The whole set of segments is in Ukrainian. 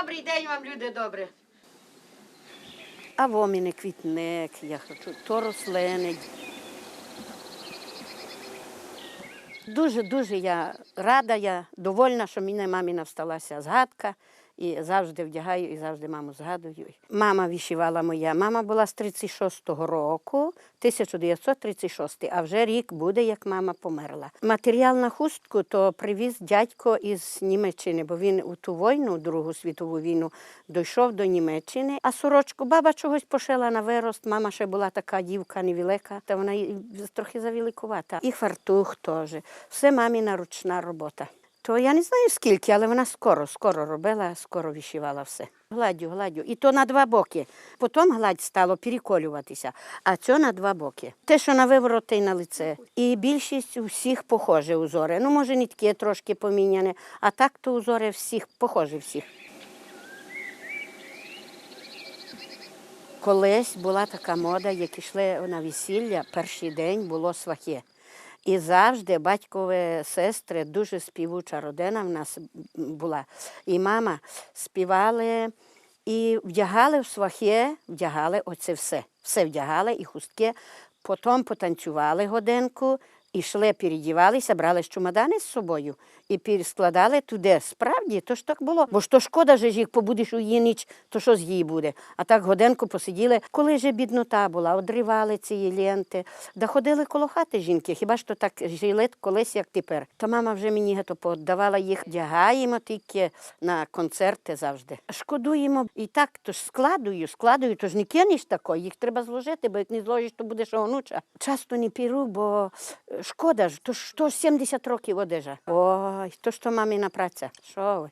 Добрий день вам, люди добре. А во мене квітник, я хочу, то рослини. Дуже-дуже я рада, я довольна, що мене маміна всталася згадка. І завжди вдягаю, і завжди маму згадую. Мама вишивала моя. Мама була з 36-го року, 1936, а вже рік буде, як мама померла. Матеріал на хустку то привіз дядько із Німеччини, бо він у ту війну, Другу світову війну, дійшов до Німеччини. А сорочку баба чогось пошила на вирост. Мама ще була така дівка невелика, та вона трохи завеликувата. І фартух теж. Все маміна ручна робота. То я не знаю скільки, але вона скоро, скоро робила, скоро вишивала все. Гладю, гладю. І то на два боки. Потім гладь стало переколюватися, а це на два боки. Те, що на вивороти і на лице. І більшість у всіх похожі узори. Ну, може, нитки трошки поміняні, а так то узори всіх похожі всіх. Колись була така мода, як йшли на весілля, перший день було свахи. І завжди батькові сестри, дуже співуча родина в нас була. І мама співали і вдягали в свахє, вдягали оце все. Все вдягали і хустки. Потім потанцювали годинку, ішли, передівалися, брали чумадани з собою і перескладали туди. Справді, то ж так було. Бо ж то шкода, же ж їх побудеш у її ніч, то що з її буде? А так годинку посиділи, коли же біднота була, одривали ці ленти, да ходили коло хати жінки. Хіба ж то так жили колись, як тепер? Та мама вже мені гето пооддавала їх, вдягаємо тільки на концерти завжди. Шкодуємо і так, то ж складую, складую, то ж не кинеш тако, їх треба зложити, бо як не зложиш, то будеш онуча. Часто не піру, бо е, шкода ж, то ж то 70 років одежа. Ой, то ж то мамина праця. Що ви?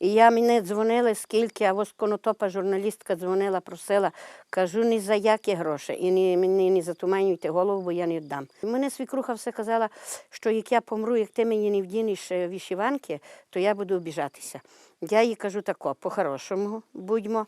І я мені дзвонили скільки, а ось конотопа журналістка дзвонила, просила, кажу, ні за які гроші. І не, мені не затуманюйте голову, бо я не віддам. І Мене свікруха все казала, що як я помру, як ти мені не вдінеш е, вишиванки, то я буду обіжатися. Я їй кажу тако, по-хорошому будьмо.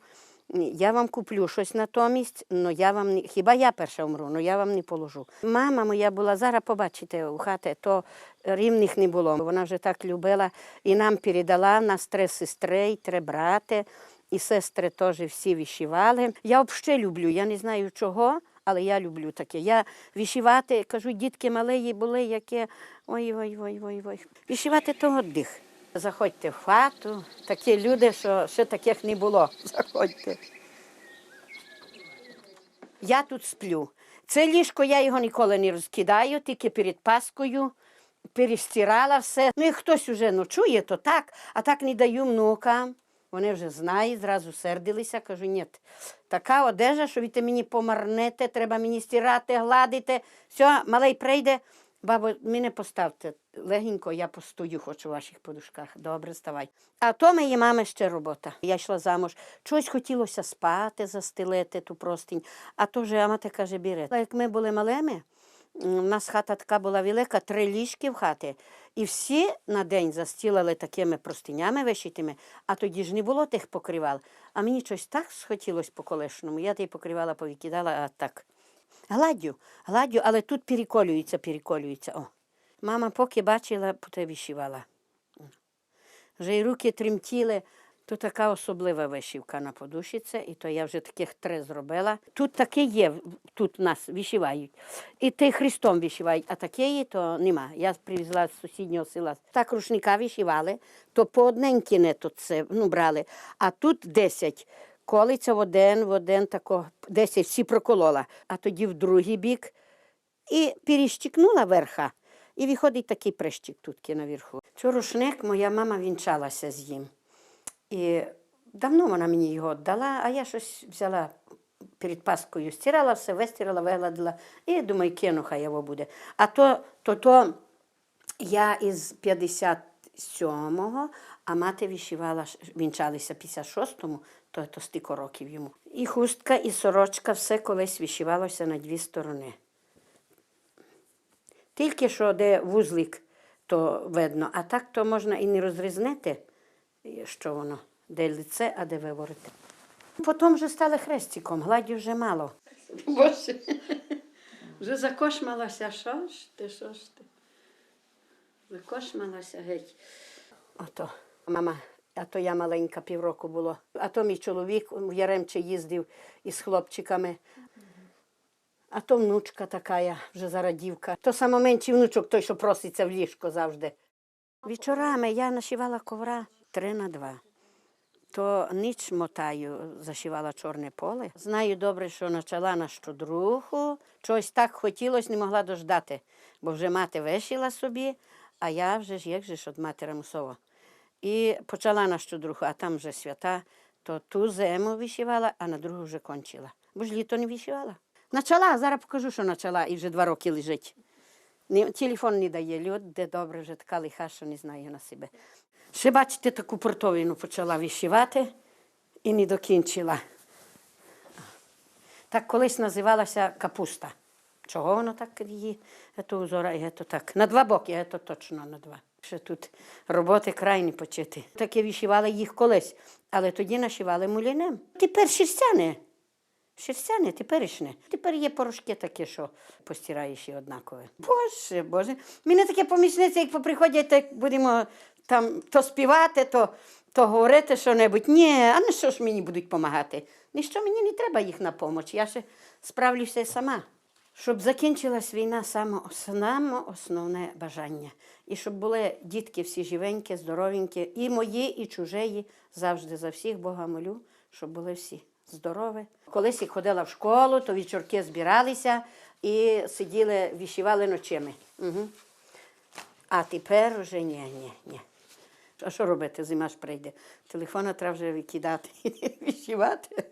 Я вам куплю щось натомість, але я вам не хіба я перша умру, але я вам не положу. Мама моя була зараз, побачите, у хати, то рівних не було. Вона вже так любила і нам передала нас три сестри, три брати, і сестри теж всі вишивали. Я взагалі люблю, я не знаю чого. Але я люблю таке. Я вишивати, кажу, дітки малеї були, які ой-ой-ой-ой-ой. Вишивати то отдих. Заходьте в хату, такі люди, що ще таких не було. Заходьте. Я тут сплю. Це ліжко я його ніколи не розкидаю, тільки перед Паскою перестирала все. Ну, як хтось уже ночує, то так, а так не даю внукам. Вони вже знають, зразу сердилися. Кажу, ні, така одежа, що ви мені помарнете, треба мені стирати, гладити. Все, малий прийде. Бабо, мене поставте легенько, я постою, хочу в ваших подушках. Добре, ставай. А то моєї мами ще робота. Я йшла замуж. Чогось хотілося спати, застелити ту простінь. А то вже мати каже, біре. Як ми були малими, у нас хата така була велика, три ліжки в хаті. І всі на день застілали такими простинями вишитими, а тоді ж не було тих покривал. А мені щось так схотілося по колишньому. Я ті покривала повикидала, а так. Гладю, гладю, але тут переколюється, переколюється. О. Мама поки бачила, поте вишивала. Вже й руки тремтіли. То така особлива вишивка на подушіце, і то я вже таких три зробила. Тут таке є, тут нас вишивають. І ти Христом вишивають, а такої то нема. Я привезла з сусіднього села. Так рушника вишивали, то по одненьки не тут це ну, брали. А тут десять. Колиться в один, в один тако, десять всі проколола, а тоді в другий бік і перещикнула верха. І виходить такий прищик тут наверху. Цю рушник моя мама вінчалася з ним. І давно вона мені його віддала, а я щось взяла перед Паскою, стирала все, вистирала, вигладила і думаю, кину, хай його буде. А то, то, то я із 57-го, а мати вишивала, вінчалися 56-му, то, то стільки років йому. І хустка, і сорочка, все колись вишивалося на дві сторони. Тільки що де вузлик, то видно, а так то можна і не розрізнити, що воно, де лице, а де виворот. Потім вже стали хрестиком, гладі вже мало. Боже, вже закошмалася, що ж ти, що ж ти? Закошмалася геть. Ото мама А то я маленька півроку було. А то мій чоловік в Яремче їздив із хлопчиками. А то внучка така, вже зараз дівка. То самоменший внучок, той, що проситься в ліжко завжди. Вечорами я нашивала ковра три на два. То ніч мотаю, зашивала чорне поле. Знаю добре, що почала на щодруху. Чогось так хотілося, не могла дождати, бо вже мати вишила собі, а я вже ж як же ж від матері мусово. І почала на щодруху, а там вже свята, то ту зиму вишивала, а на другу вже кончила. Бо ж літо не вишивала. Начала, зараз покажу, що почала, і вже два роки лежить. Телефон не дає люд, де добре вже така лиха, що не знаю на себе. Ще бачите, таку портовину почала вишивати і не докінчила. Так колись називалася капуста. Чого воно так її? Ето узора, і ето так. На два боки, ето точно на два. Ще тут роботи крайні почати. Таке вишивали їх колись, але тоді нашивали мулянем. Тепер шерстяне. Шерстяне, теперішне. Тепер є порошки такі, що постираєш і однакове. Боже, Боже. Мені таке помічниця, як поприходять, так будемо там то співати, то, то говорити що-небудь. Ні, а на що ж мені будуть допомагати? Ніщо мені не треба їх на помоч. Я ще справлюся сама. Щоб закінчилась війна, саме, основне бажання. І щоб були дітки всі живенькі, здоровенькі, і мої, і чужеї. Завжди за всіх Бога молю, щоб були всі здорові. Колись я ходила в школу, то вечірки збиралися і сиділи, вишивали ночами. Угу. А тепер уже ні, ні, ні. А що робити? Зима ж прийде. Телефона треба вже викидати, вишивати.